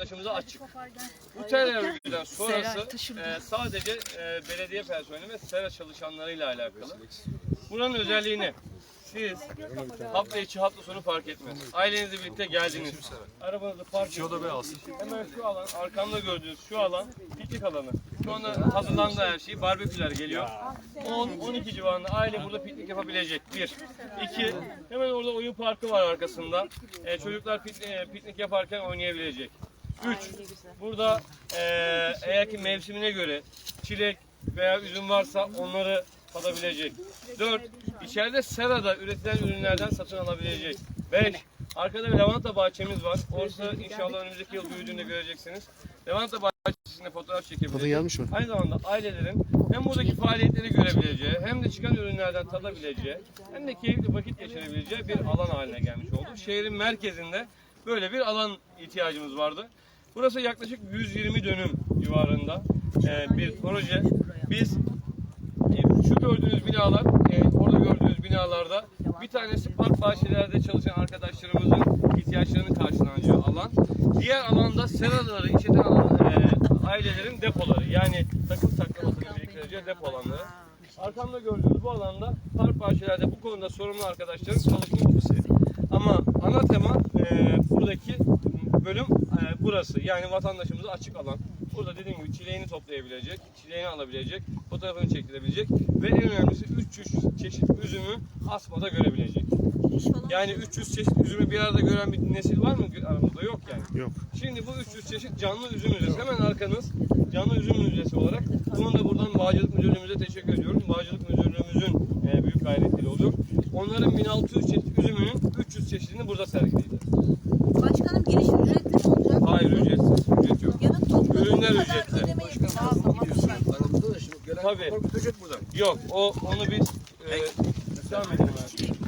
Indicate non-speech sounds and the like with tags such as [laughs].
vatandaşımıza açık. Bu terörden [laughs] sonrası e, sadece e, belediye personeli ve sera çalışanlarıyla alakalı. Buranın özelliği ne? Siz hafta içi hafta sonu fark etmez. Ailenizle birlikte geldiniz. Arabanızı park ettiniz. Hemen şu alan, arkamda gördüğünüz şu alan piknik alanı. Şu anda hazırlandı her şey. Barbeküler geliyor. 10-12 civarında aile burada piknik yapabilecek. Bir. İki. Hemen orada oyun parkı var arkasında. E, çocuklar piknik, e, piknik yaparken oynayabilecek. Üç. Burada e, eğer ki mevsimine göre çilek veya üzüm varsa onları tadabilecek. Dört. İçeride serada üretilen ürünlerden satın alabilecek. Beş. Arkada bir lavanta bahçemiz var. Orası inşallah önümüzdeki yıl büyüdüğünde göreceksiniz. Lavanta bahçesinde fotoğraf mi? Aynı zamanda ailelerin hem buradaki faaliyetleri görebileceği, hem de çıkan ürünlerden tadabileceği, hem de keyifli vakit geçirebileceği bir alan haline gelmiş oldu. Şehrin merkezinde böyle bir alan ihtiyacımız vardı. Burası yaklaşık 120 dönüm civarında e, bir proje. Biz e, şu gördüğünüz binalar, e, orada gördüğünüz binalarda bir tanesi park bahçelerde çalışan arkadaşlarımızın ihtiyaçlarını karşılanacağı alan. Diğer alanda seraları işleten alan, e, ailelerin depoları. Yani takım taklamasını biriktireceği depo alanları. Arkamda gördüğünüz bu alanda park bahçelerde bu konuda sorumlu arkadaşların çalışma ofisi. Ama ana tema e, buradaki bölüm e, burası. Yani vatandaşımıza açık alan. Burada dediğim gibi çileğini toplayabilecek, çileğini alabilecek, fotoğrafını çektirebilecek ve en önemlisi 300 çeşit üzümü asmada görebilecek. Yani 300 çeşit üzümü bir arada gören bir nesil var mı aramızda? Yok yani. Yok. Şimdi bu 300 çeşit canlı üzüm müzesi. Hemen arkanız canlı üzüm müzesi olarak. Bunun da buradan Bağcılık Müdürlüğümüze teşekkür ediyorum. Bağcılık Müdürlüğümüzün e, büyük gayretiyle oluyor. Onların 1600 çeşit üzümünün 300 çeşidini burada sergileyeceğiz. Giriş ücretli mi olacak? Hayır ücretsiz. Ücret yok. Yanıt topladığınız Ürünler kadar ücretli. lazım. Tabii. Yok o onu biz e, devam edelim.